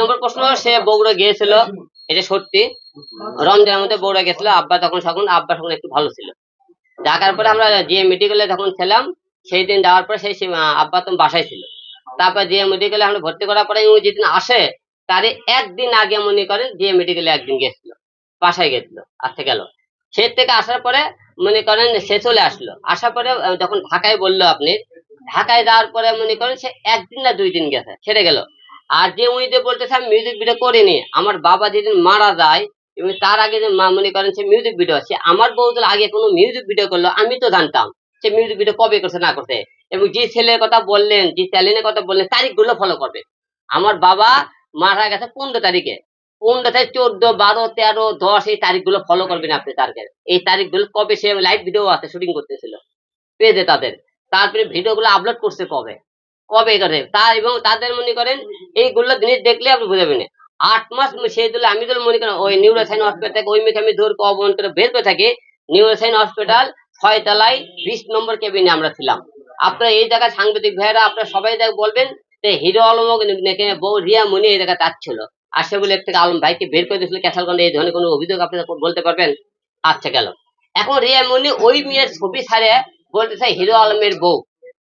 নম্বর প্রশ্ন, সে বগুড়া গিয়েছিল এটা সত্যি, রমজানের মধ্যে বগুড়া গেছিল আব্বা তখন তখন আব্বা তখন একটু ভালো ছিল। ডাকার পরে আমরা যে মেডিকেলে যখন ছিলাম, সেই দিন যাওয়ার পরে সেই আব্বা তখন বাসায় ছিল। তারপর যে মেডিকেলে আমরা ভর্তি করার পরে ও যেদিন আসে তার একদিন আগে মনে করেন যে মেডিকেলে একদিন গেছিল বাসায় গেছিল আসতে গেল। সে থেকে আসার পরে মনে করেন সে চলে আসলো। আসার পরে যখন ঢাকায় বলল আপনি, ঢাকায় যাওয়ার পরে মনে করেন সে একদিন না দুই দিন গেছে ছেড়ে গেল। আর যে উনি বলতেছে আমি মিউজিক ভিডিও করিনি। আমার বাবা যেদিন মারা যায়, এবং তার আগে যে মা মনে করেন সে মিউজিক ভিডিও সে আমার বউদের আগে কোনো মিউজিক ভিডিও করল, আমি তো জানতাম সে মিউজিক ভিডিও কবে করছে, না করছে। এবং যে ছেলের কথা বললেন, যে চ্যানেলের কথা বললেন, তারিখগুলো ফলো করবে। আমার বাবা মারা গেছে পনেরো তারিখে। পনেরো তারিখ, চোদ্দ, বারো, তেরো, দশ, এই তারিখগুলো ফলো করবেন আপনি তারিখের এই তারিখগুলো কবে সে লাইভ ভিডিও আছে শুটিং করতেছিল। পেজে তাদের। তারপরে ভিডিওগুলো আপলোড করছে কবে? কবে করে তা এবং তাদের মনে করেন এইগুলো জিনিস দেখলে আপনি বুঝাবেন আট মাস সেই দিলে আমি তো মনে করেন, ওই নিউরোসাইন হসপিটাল থেকে ওই মেয়ে আমি ধর অবন করে বের করে থাকি। নিউরোসাইন হসপিটাল ছয়তলায় বিশ নম্বর কেবিনে আমরা ছিলাম। আপনারা এই জায়গায় সাংবাদিক ভাইয়েরা, আপনারা সবাই দেখ বলবেন যে হিরো আলমক নাকি বউ রিয়া মনি এই জায়গায় যাচ্ছিল। আর সে বলে একটা আলম ভাইকে বের করে দিয়েছিল ক্যাসালগঞ্জে এই ধরনের কোনো অভিযোগ আপনারা বলতে পারবেন? আচ্ছা গেল। এখন রিয়া মনি ওই মেয়ের ছবি ছাড়ে বলতেছে হিরো আলমের বউ।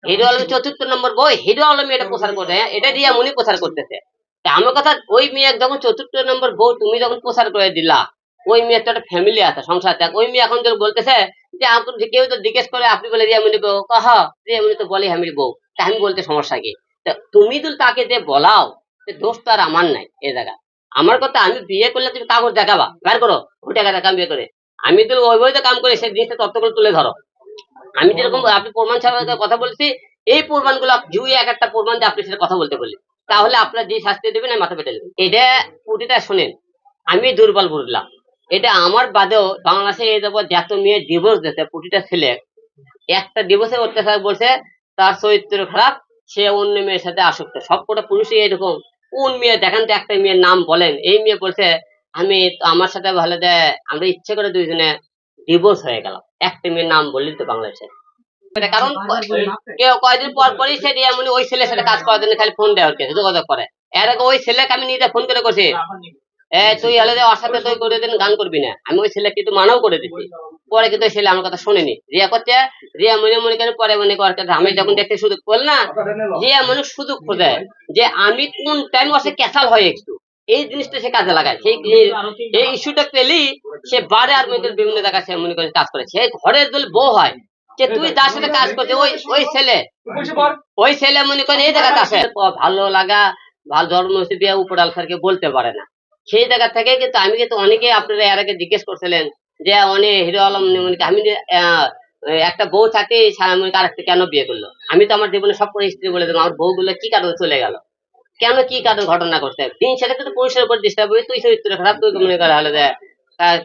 হিরো আলম চতুর্থ নম্বর বই হিরো আলম এটা প্রচার করে হ্যাঁ, এটা রিয়া মনি প্রচার করতেছে। আমার কথা ওই মেয়ে যখন চতুর্থ নম্বর বউ তুমি যখন প্রচার করে দিলা ওই মেয়ের তো একটা ফ্যামিলি আছে সংসার আছে ওই মেয়ে এখন যখন বলতেছে যে আপনি কেউ তো জিজ্ঞেস করে আপনি বলে রিয়ামণি বউ কহ রিয়ামণি তো বলে আমি বউ। তা আমি বলতে সমস্যা কি? তুমি তো তাকে যে বলাও যে দোষ তো আর আমার নাই এ জায়গা। আমার কথা আমি বিয়ে করলে তুমি কাগজ দেখাবা বের করো। ও টাকা টাকা বিয়ে করে। আমি তো ওই বইতে কাম করি সেই জিনিসটা তত্ত্ব তুলে ধরো। আমি যেরকম আপনি প্রমাণ ছাড়া কথা বলছি, এই প্রমাণগুলো জুই এক একটা প্রমাণ দিয়ে আপনি সেটা কথা বলতে বলি তাহলে আপনার যে শাস্তি দেবেন, আমি মাথা পেটে দেবেন এটা প্রতিটা শোনেন, আমি দুর্বল বুঝলাম। এটা আমার বাদেও বাংলাদেশে এই যাব যত মেয়ে ডিভোর্স দিতে প্রতিটা ছেলে। একটা ডিভোর্সে অত্যাচার বলছে তার চরিত্র খারাপ, সে অন্য মেয়ের সাথে আসক্ত। সবকটা পুরুষই এরকম কোন মেয়ে, দেখেন তো একটা মেয়ের নাম বলেন। এই মেয়ে বলছে, আমি আমার সাথে ভালো দেয় আমরা ইচ্ছে করে দুইজনে ডিভোর্স হয়ে গেলাম। একটা মেয়ের নাম বললি তো বাংলাদেশে কারণ কেউ পর পরই সে এমনি ওই ছেলের সাথে কাজ করার জন্য খালি ফোন যোগাযোগ করে। এর আগে ওই ছেলেকে আমি নিজে ফোন করে করছি। এ তুই হলে যে ওর সাথে তুই করে দিন গান করবি না। আমি ওই ছেলে কিন্তু মানাও করে দিচ্ছি পরে কিন্তু ছেলে আমার কথা শোনেনি। রিয়া করছে রিয়া মনে মনে করে পরে মনে করে আমি যখন দেখতে সুযোগ করল না রিয়া মনে সুযোগ খোঁজে যে আমি কোন টাইম ওর ক্যাসাল হয় একটু। এই জিনিসটা সে কাজে লাগায়। সেই এই ইস্যুটা পেলেই সে বারে আর করে বিভিন্ন জায়গায় সে মনে করে কাজ করে। সে ঘরের যদি বউ হয়। যে তুই যার সাথে কাজ করছে। ওই ওই ছেলে। ওই ছেলে মনে করেন এই জায়গাতে আসে। ভালো লাগা ভালো ধর্ম বিয়ে উপরাল স্যারকে বলতে পারে না। সেই জায়গা থেকে কিন্তু আমি কিন্তু অনেকে আপনারা এর আগে জিজ্ঞেস করছিলেন যে অনেক হিরো আলম মনে আমি একটা বউ থাকে আরেকটা কেন বিয়ে করল? আমি তো আমার জীবনে সব করে স্ত্রী বলে দিলাম। আমার বউগুলো কি কারণে চলে গেল? কেন কি কারণে ঘটনা করতে দিন সেটাকে তো পুরুষের উপর ডিস্টার্ব হবে তুই চরিত্র খারাপ, তুই মনে করা হলো যে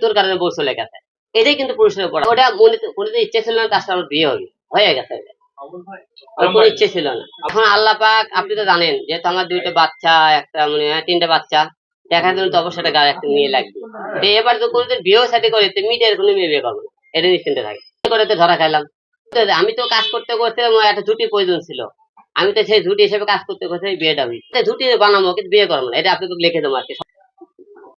তোর কারণে বউ চলে গেছে। এটাই কিন্তু পুরুষের উপর। ওটা মনে ইচ্ছে ছিল না তার সাথে বিয়ে হবে। হয়ে গেছে। ইচ্ছে ছিল না। এখন আল্লাহ পাক, আপনি তো জানেন, যেহেতু আমার দুইটা বাচ্চা, একটা মানে তিনটা বাচ্চা, দেখার জন্য তো অবশ্যই একটা গায়ে একটা মেয়ে লাগবে। এবার তো কোনোদিন বিয়েও সাথে করে, তো মিডিয়ার কোনো মেয়ে বিয়ে করব এটা নিশ্চিন্তে থাকে। করে তো ধরা খাইলাম। তো আমি তো কাজ করতে করতে একটা জুটির প্রয়োজন ছিল। আমি তো সেই ঝুটি হিসেবে কাজ করতে করতে বিয়েটা হই ঝুটি বানাবো, কিন্তু বিয়ে করব না, এটা আপনাকে লিখে দেবো আর